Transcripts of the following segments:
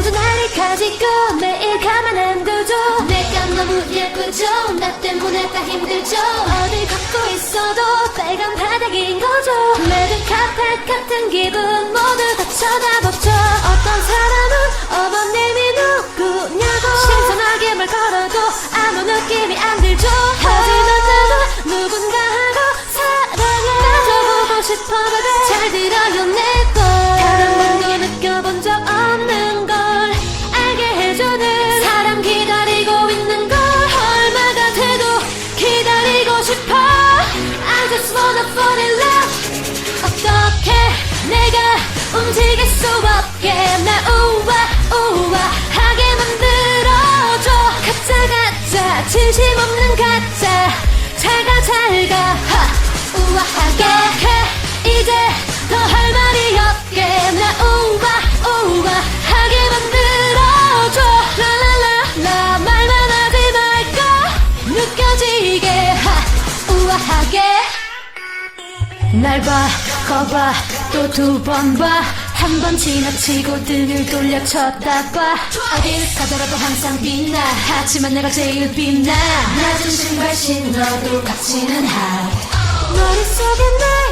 가지고 매일 가만 안 둬줘 내가 너무 예쁘죠? 나 때문에 다 힘들죠? 어딜 걷고 있어도 빨간 바닥인 거죠. 레드 카펫 같은 기분 모두 다 쳐다보죠. 어떤 움직일 수 없게 나 우와 우와 하게 만들어줘. 가짜 가짜 진심 없는 가짜. 잘가 잘가 하. 우아하게 해. 이제 더 할 말이 없게 나 우와 우와 하게 만들어줘. 라라라라 말만 하지 말고 느껴지게 하. 우아하게. 날 봐, 거봐, 또 두 번 봐. 한 번 지나치고 등을 돌려 쳐다봐. 어딜 가더라도 항상 빛나. 하지만 내가 제일 빛나. 낮은 신발 신어도 가치는 하이. 머릿속에 내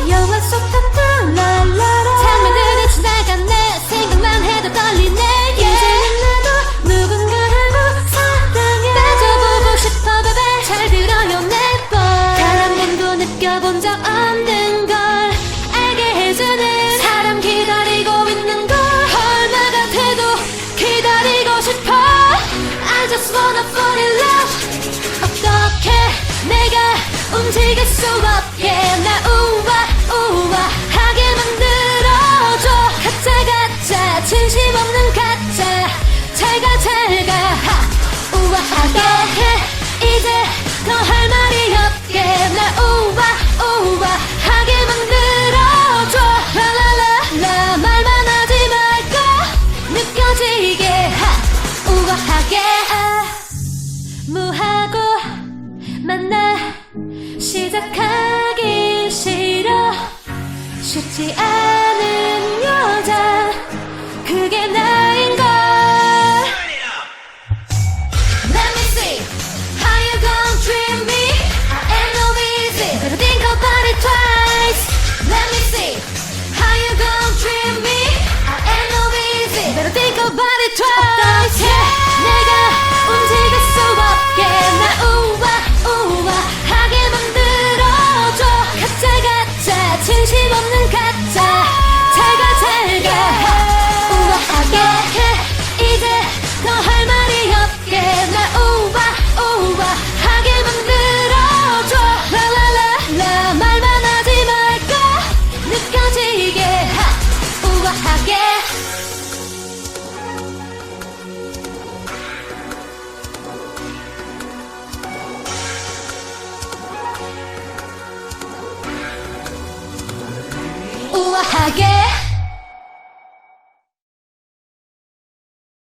움직일 수 없게 나 우와 우와 하게 만들어줘. 가짜 가짜 진심 없는 가짜. 잘가 잘가. 하 우아하게 해. 이제 더 할 말이 없게 나 우와 우와 하게 만들어줘. 라라라라. 말만 하지 말고 느껴지게. 하 우아하게 시작하기 싫어. 쉽지 않은 I get